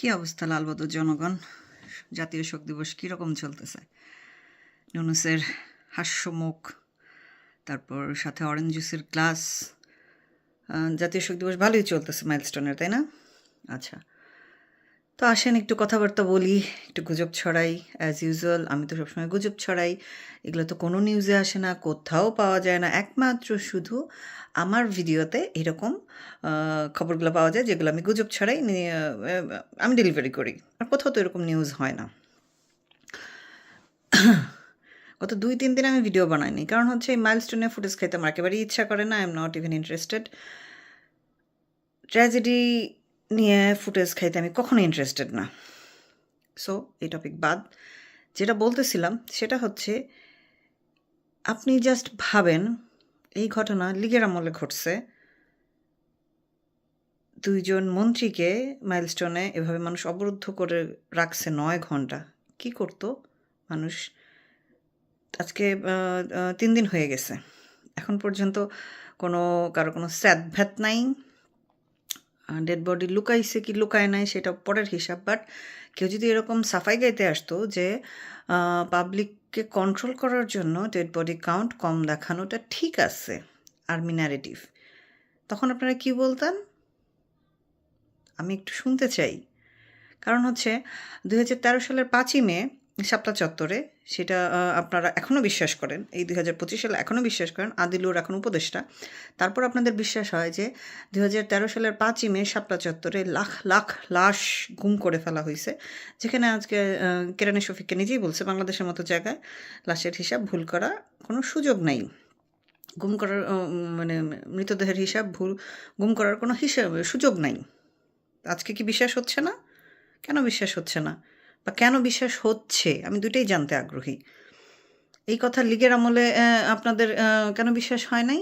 কি অবস্থা লালবদর জনগণ? জাতীয় শোক দিবস কীরকম চলতেছে? নুনুসের হাস্যমুখ, তারপর সাথে অরেঞ্জ জুসের গ্লাস জাতীয় শোক দিবস ভালোই চলতেছে মাইলস্টোনের তাই না? আচ্ছা। তো আসেন একটু কথাবার্তা বলি, একটু গুজব ছড়াই অ্যাজ ইউজুয়াল আমি তো সবসময় গুজব ছড়াই। এগুলো তো কোনো নিউজে আসে না, কোথাও পাওয়া যায় না। একমাত্র শুধু আমার ভিডিওতে এরকম খবরগুলো পাওয়া যায় যেগুলো আমি গুজব ছড়াই আমি ডেলিভারি করি। আর কোথাও তো এরকম নিউজ হয় না। গত দুই, তিন দিন আমি ভিডিও বানাইনি। কারণ হচ্ছে এই মাইলস্টোনে ফুটেজ খাইতে আমার একেবারেই ইচ্ছা করে না I am not even interested tragedy নিয়ে ফুটেজ খাইতে আমি কখনো ইন্টারেস্টেড না। সো এই টপিক বাদ, যেটা বলতেছিলাম সেটা হচ্ছে, আপনি জাস্ট ভাবেন, এই ঘটনা লিগের আমলে ঘটছে, দুইজন মন্ত্রীকে মাইলস্টোনে এভাবে মানুষ অবরুদ্ধ করে রাখছে নয় ঘণ্টা, কি করতো? মানুষ, আজকে তিন দিন হয়ে গেছে। এখন পর্যন্ত কোনো, কারও কোনো স্যাদ ভ্যাত নাই। ডেড বডি লুকাইছে কি লুকায় নাই সেটা পরের হিসাব বাট কেউ যদি এরকম সাফাই গাইতে আসতো যে পাবলিককে কন্ট্রোল করার জন্য ডেড বডি কাউন্ট কম দেখানোটা ঠিক আছে আর্মি ন্যারেটিভ তখন আপনারা কি বলতেন? আমি একটু শুনতে চাই। কারণ হচ্ছে দু হাজার তেরো সালের পাঁচই মে শাপলা চত্বরে সেটা আপনারা এখনও বিশ্বাস করেন। এই দুই হাজার পঁচিশ সালে এখনও বিশ্বাস করেন। আদিলুর এখন উপদেষ্টা। তারপর আপনাদের বিশ্বাস হয় যে, দুই হাজার তেরো সালের পাঁচই মে শাপলা চত্বরে লাখ লাখ লাশ গুম করে ফেলা হয়েছে যেখানে আজকে কেরানি শফিককে নিজেই বলছে, বাংলাদেশের মতো জায়গায় লাশের হিসাব ভুল করা কোনো সুযোগ নাই। গুম করার মানে মৃতদেহের হিসাব ভুল, গুম করার কোনো হিসাব সুযোগ নাই। আজকে কি বিশ্বাস হচ্ছে না? কেন বিশ্বাস হচ্ছে না? বা কেন বিশ্বাস হচ্ছে? আমি দুটোই জানতে আগ্রহী। এই কথা লিগের আমলে আপনাদের কেন বিশ্বাস হয় নাই?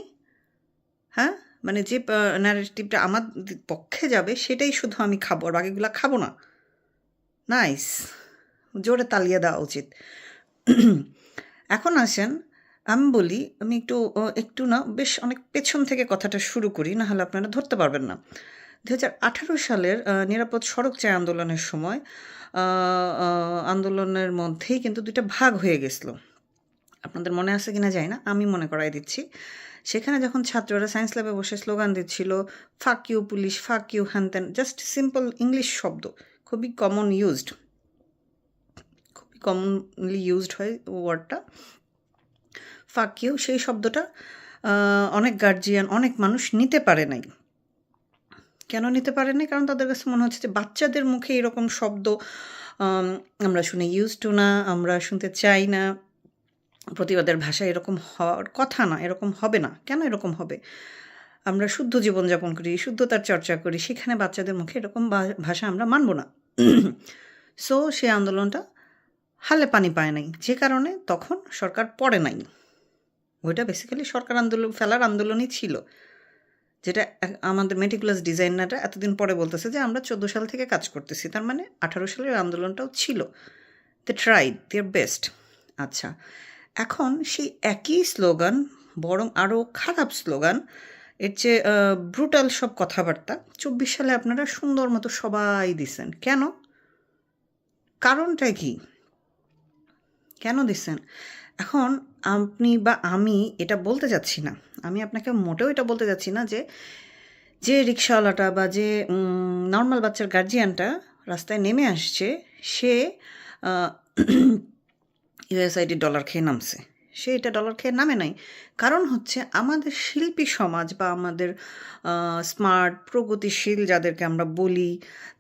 হ্যাঁ? মানে যে ন্যারেটিভটা আমার পক্ষে যাবে, সেটাই শুধু আমি খাব আর বাকিগুলো খাব না। নাইস। জোরে তালিয়ে দেওয়া উচিত। এখন আসেন, আমি বলি, আমি একটু একটু না, বেশ অনেক পেছন থেকে কথাটা শুরু করি না হলে আপনারা ধরতে পারবেন না। দু হাজার আঠারো সালের নিরাপদ সড়ক চাই আন্দোলনের সময় আন্দোলনের মধ্যেই কিন্তু দুইটা ভাগ হয়ে গেছিল। আপনাদের মনে আছে কিনা যায় না, আমি মনে করাই দিচ্ছি। সেখানে যখন ছাত্ররা সায়েন্স ল্যাবে বসে স্লোগান দিচ্ছিল fuck you police fuck you হ্যান ত্যান জাস্ট সিম্পল ইংলিশ শব্দ, খুবই কমন ইউজড খুবই কমনলি ইউজড হয় ওয়ার্ডটা ফাক ইউ সেই শব্দটা অনেক গার্জিয়ান অনেক মানুষ নিতে পারে নাই। কেন নিতে পারে নাই কারণ তাদের কাছে মনে হচ্ছে যে বাচ্চাদের মুখে এরকম শব্দ আমরা শুনে ইউজ টু না, আমরা শুনতে চাই না। প্রতিবাদের ভাষা এরকম হওয়ার কথা না, এরকম হবে না। কেন এরকম হবে? আমরা শুদ্ধ জীবনযাপন করি, শুদ্ধতার চর্চা করি, সেখানে বাচ্চাদের মুখে এরকম ভাষা আমরা মানব না। সো সে আন্দোলনটা হালে পানি পায় নাই। যে কারণে তখন সরকার পড়ে নাই। ওইটা বেসিক্যালি সরকার আন্দোলন, ফেলার আন্দোলনই ছিল। যেটা আমাদের মেটিকুলাস ডিজাইনারটা এতদিন পরে বলতেছে যে, আমরা চোদ্দ সাল থেকে কাজ করতেছি। তার মানে আঠারো সালের আন্দোলনটাও ছিল। দে ট্রাইড দেয়ার বেস্ট আচ্ছা এখন সেই একই স্লোগান, বরং আরও খারাপ স্লোগান, এর চেয়ে ব্রুটাল সব কথাবার্তা, চব্বিশ সালে আপনারা সুন্দর মতো সবাই দিছেন। কেন? কারণটা কি? কেন দিচ্ছেন এখন আপনি বা আমি এটা বলতে যাচ্ছি না। আমি আপনাকে মোটেও এটা বলতে যাচ্ছি না যে যে রিক্সাওয়ালাটা বা যে নর্মাল বাচ্চার গার্জিয়ানটা রাস্তায় নেমে আসছে, সে ইউএসআইডি ডলার খেয়ে নামছে। সে এটা ডলার খেয়ে নামে নাই। কারণ হচ্ছে আমাদের শিল্পী সমাজ বা আমাদের স্মার্ট প্রগতিশীল যাদেরকে আমরা বলি,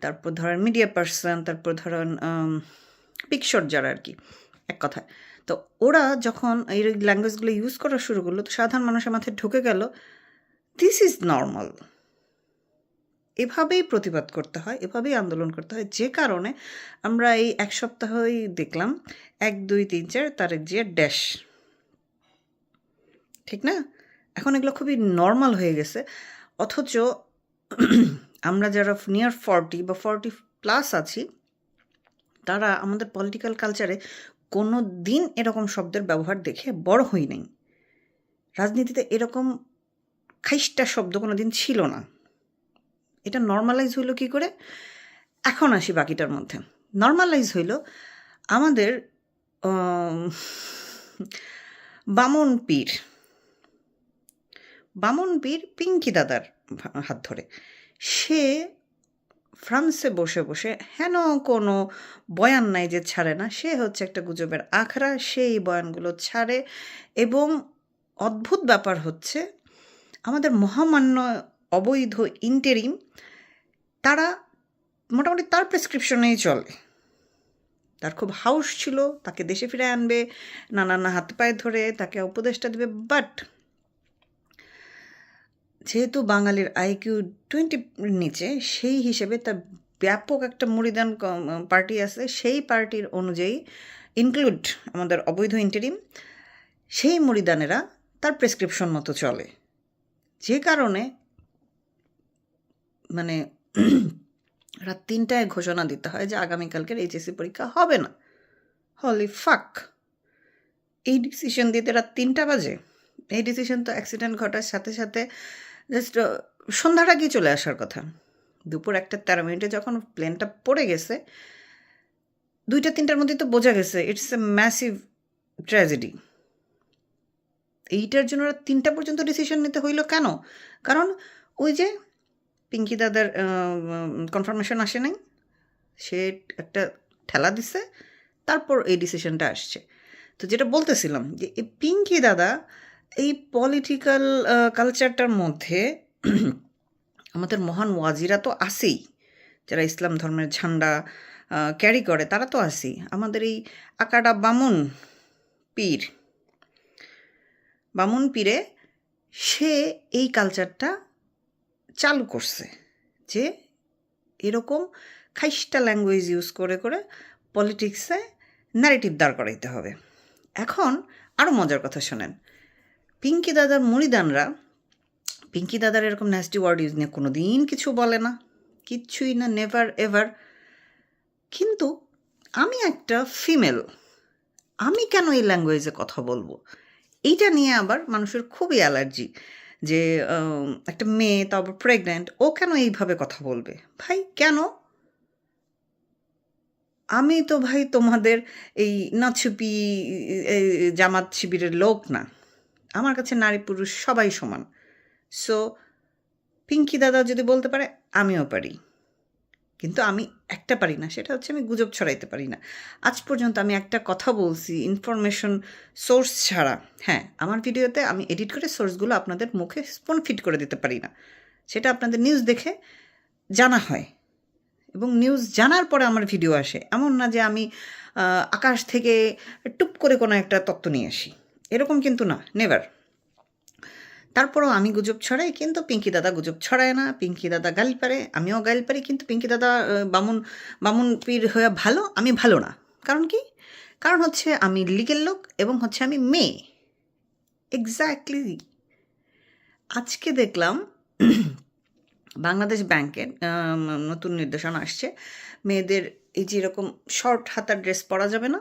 তারপর ধরেন মিডিয়া পার্সন তারপর ধরেন পিকশট যারা আর কি, এক কথায়। তো ওরা যখন এই ল্যাঙ্গুয়েজগুলো ইউজ করা শুরু করল, তো সাধারণ মানুষের মাথায় ঢুকে গেল দিস ইজ নর্মাল এভাবেই প্রতিবাদ করতে হয়, এভাবেই আন্দোলন করতে হয়। যে কারণে আমরা এই এক সপ্তাহই দেখলাম, এক, দুই, তিন, চার তারেক যে ড্যাশ ঠিক না? এখন এগুলো খুবই নর্মাল হয়ে গেছে। অথচ আমরা যারা নিয়ার ফর্টি বা ফর্টি প্লাস আছি, তারা আমাদের পলিটিক্যাল কালচারে কোনো দিন এরকম শব্দের ব্যবহার দেখে বড় হই নাই। রাজনীতিতে এরকম খাইস্টা শব্দ কোনো দিন ছিল না। এটা নর্মালাইজ হইল কি করে? এখন আসি বাকিটার মধ্যে। নর্মালাইজ হইল আমাদের বামন পীর। বামন পীর পিঙ্কি দাদার হাত ধরে। সে ফ্রান্সে বসে বসে হেন কোনো বয়ান নাই যে ছাড়ে না। সে হচ্ছে একটা গুজবের আখড়া, সেই বয়ানগুলো ছাড়ে এবং অদ্ভুত ব্যাপার হচ্ছে, আমাদের মহামান্য অবৈধ ইন্টেরিম তারা মোটামুটি তার প্রেসক্রিপশনেই চলে। তার খুব হাউস ছিল, তাকে দেশে ফিরে আনবে, নানান হাত পায়ে ধরে তাকে উপদেশটা দেবে বাট যেহেতু বাঙালির আইকিউ টোয়েন্টি নিচে, সেই হিসেবে তার ব্যাপক একটা মুড়িদান পার্টি আছে। সেই পার্টির অনুযায়ী ইনক্লুড আমাদের অবৈধ ইন্টারিম সেই মরিদানেরা তার প্রেসক্রিপশন মতো চলে। যে কারণে মানে রাত তিনটায় ঘোষণা দিতে হয় যে আগামীকালকের এইচএসসি পরীক্ষা হবে না। হলি ফাক এই ডিসিশন দিতে রাত তিনটা বাজে। এই ডিসিশন তো অ্যাক্সিডেন্ট ঘটার সাথে সাথে জাস্ট সন্ধ্যার আগেই চলে আসার কথা। দুপুর একটা তেরো মিনিটে যখন প্লেনটা পড়ে গেছে, দুইটা, তিনটার মধ্যে তো বোঝা গেছে ইটস এ ম্যাসিভ ট্র্যাজেডি এইটার জন্য তিনটা পর্যন্ত ডিসিশন নিতে হইল কেন? কারণ ওই যে পিঙ্কি দাদার কনফার্মেশন আসে নাই, সে একটা ঠেলা দিছে, তারপর এই ডিসিশনটা আসছে। তো যেটা বলতেছিলাম যে, এই পিঙ্কি দাদা এই পলিটিক্যাল কালচারটার মধ্যে আমাদের মহান ওয়াজিরা তো আসেই যারা ইসলাম ধর্মের ঝান্ডা ক্যারি করে, তারা তো আসেই আমাদের এই আকাডা বামুন পীর, বামুন পীরে সে এই কালচারটা চালু করছে যে এরকম খাইস্টা ল্যাঙ্গুয়েজ ইউজ করে করে পলিটিক্সে ন্যারেটিভ দাঁড় করাইতে হবে। এখন আরও মজার কথা শোনেন। পিঙ্কি দাদার মুড়িদানরা, পিঙ্কি দাদার এরকম ন্যাস্টি ওয়ার্ড ইউজ নিয়ে কোনো দিন কিছু বলে না, কিচ্ছুই না নেভার এভার কিন্তু আমি একটা ফিমেল আমি কেন এই ল্যাঙ্গুয়েজে কথা বলব? এইটা নিয়ে আবার মানুষের খুবই অ্যালার্জি যে একটা মেয়ে তারপর প্রেগনেন্ট ও কেন এইভাবে কথা বলবে? ভাই, কেন? আমি তো ভাই তোমাদের এই এই জামাত শিবিরের লোক না। আমার কাছে নারী পুরুষ সবাই সমান। সো পিঙ্কি দাদা যদি বলতে পারে, আমিও পারি। কিন্তু আমি একটা পারি না, সেটা হচ্ছে আমি গুজব ছড়াইতে পারি না। আজ পর্যন্ত আমি একটা কথা বলছি ইনফরমেশন সোর্স ছাড়া। হ্যাঁ আমার ভিডিওতে আমি এডিট করে সোর্সগুলো আপনাদের মুখে স্পন ফিট করে দিতে পারি না। সেটা আপনাদের নিউজ দেখে জানা হয়। এবং নিউজ জানার পরে আমার ভিডিও আসে। এমন না যে আমি আকাশ থেকে টুপ করে কোনো একটা তত্ত্ব নিয়ে আসি। এরকম কিন্তু না নেভার তারপরও আমি গুজব ছড়াই, কিন্তু পিঙ্কি দাদা গুজব ছড়ায় না, পিঙ্কি দাদা গাল পারে, আমিও গাল পারি, কিন্তু পিঙ্কি দাদা বামুন বামুন পীর হয়ে ভালো, আমি ভালো না। কারণ কি? কারণ হচ্ছে আমি লিগেল লোক এবং হচ্ছে আমি মেয়ে। এক্স্যাক্টলি আজকে দেখলাম বাংলাদেশ ব্যাংকের নতুন নির্দেশনা আসছে, মেয়েদের এই যে এরকম শর্ট হাতার ড্রেস পরা যাবে না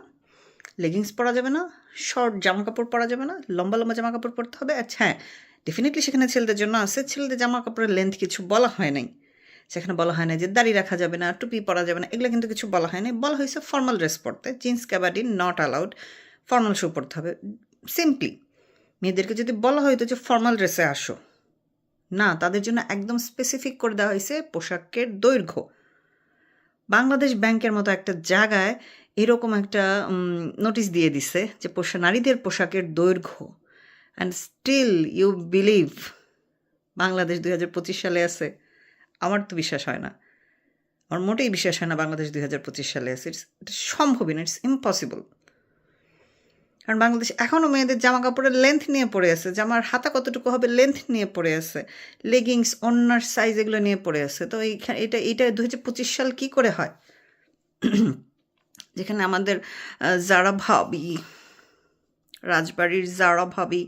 লেগিংস পরা যাবে না শর্ট জামা কাপড় পরা যাবে না, লম্বা লম্বা জামা কাপড় পরতে হবে। আচ্ছা হ্যাঁ ডেফিনেটলি সেখানে ছেলেদের জন্য আছে। ছেলেদের জামা কাপড়ের লেন্থ কিছু বলা হয় নাই। সেখানে বলা হয় না যে দাড়ি রাখা যাবে না, টুপি পরা যাবে না, এগুলো কিন্তু কিছু বলা হয় নাই। বলা হয়েছে ফর্মাল ড্রেস পরতে jeans gabardine not allowed formal shoe পরতে হবে। সিম্পলি মেয়েদেরকে যদি বলা হয়তো যে ফর্মাল ড্রেসে আসো, না, তাদের জন্য একদম স্পেসিফিক করে দেওয়া হয়েছে পোশাকের দৈর্ঘ্য। বাংলাদেশ ব্যাংকের মতো একটা জায়গায় এরকম একটা নোটিশ দিয়ে দিছে যে পোশাক নারীদের পোশাকের দৈর্ঘ্য। And still you believe Bangladesh দুই হাজার পঁচিশ সালে আছে। আমার তো বিশ্বাস হয় না। আমার মোটেই বিশ্বাস হয় না বাংলাদেশ দুই হাজার পঁচিশ সালে আছে। ইটস এটা সম্ভবই না ইটস ইম্পসিবল কারণ বাংলাদেশ এখনও মেয়েদের জামা কাপড়ের লেন্থ নিয়ে পড়ে আছে। জামার হাতা কতটুকু হবে লেন্থ নিয়ে পড়ে আছে। লেগিংস অন্যার সাইজ এগুলো নিয়ে পড়ে আছে। তো এইখানে এটা এটা দু হাজার পঁচিশ সাল কী করে হয়? যেখানে আমাদের যারা ভাবি, রাজবাড়ির যারা ভাবি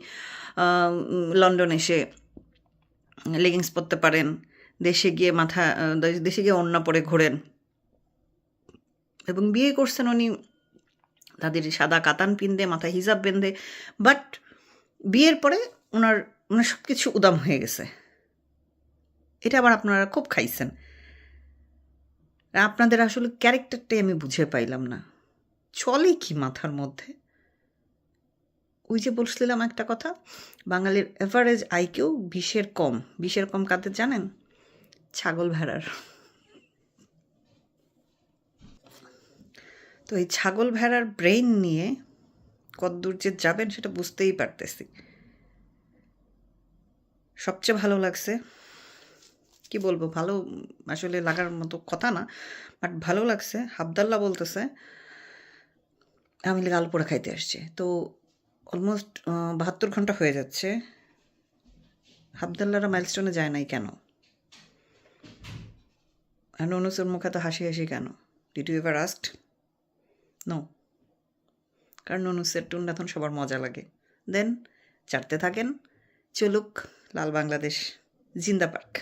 লন্ডন এসে লেগিংস পরতে পারেন, দেশে গিয়ে মাথা দেশে গিয়ে অন্য পরে ঘোরেন। এবং বিয়ে করছেন উনি, তাদের সাদা কাতান পিন্দে মাথায় হিজাব বেঁধে বাট বিয়ের পরে ওনার ওনার সব কিছু উদাম হয়ে গেছে। এটা আবার আপনারা খুব খাইছেন। আপনাদের আসলে ক্যারেক্টারটাই আমি বুঝে পাইলাম না। চলে কি মাথার মধ্যে? ওই যে বলছিলাম একটা কথা, বাঙালির এভারেজ আইকেও বিশের কম। বিশের কম কাদের জানেন? ছাগল ভেড়ার। তো এই ছাগল ভেড়ার ব্রেইন নিয়ে কতদূর যে যাবেন সেটা বুঝতেই পারতেছি। সবচেয়ে ভালো লাগছে কি বলব, ভালো, আসলে লাগার মতো কথা না বাট ভালো লাগছে। হাবদাল্লা বলতেছে, আমি আলপোড়া খাইতে আসছে। তো অলমোস্ট বাহাত্তর ঘণ্টা হয়ে যাচ্ছে। হাবদাল্লারা মাইলস্টোনে যায় নাই কেন? আর ননুসের মুখে তো হাসি হাসি কেন? Did you ever asked no কারণ ননুসের টুন এখন সবার মজা লাগে। দেন চারতে থাকেন, চলুক, লাল বাংলাদেশ, জিন্দা পার্ক।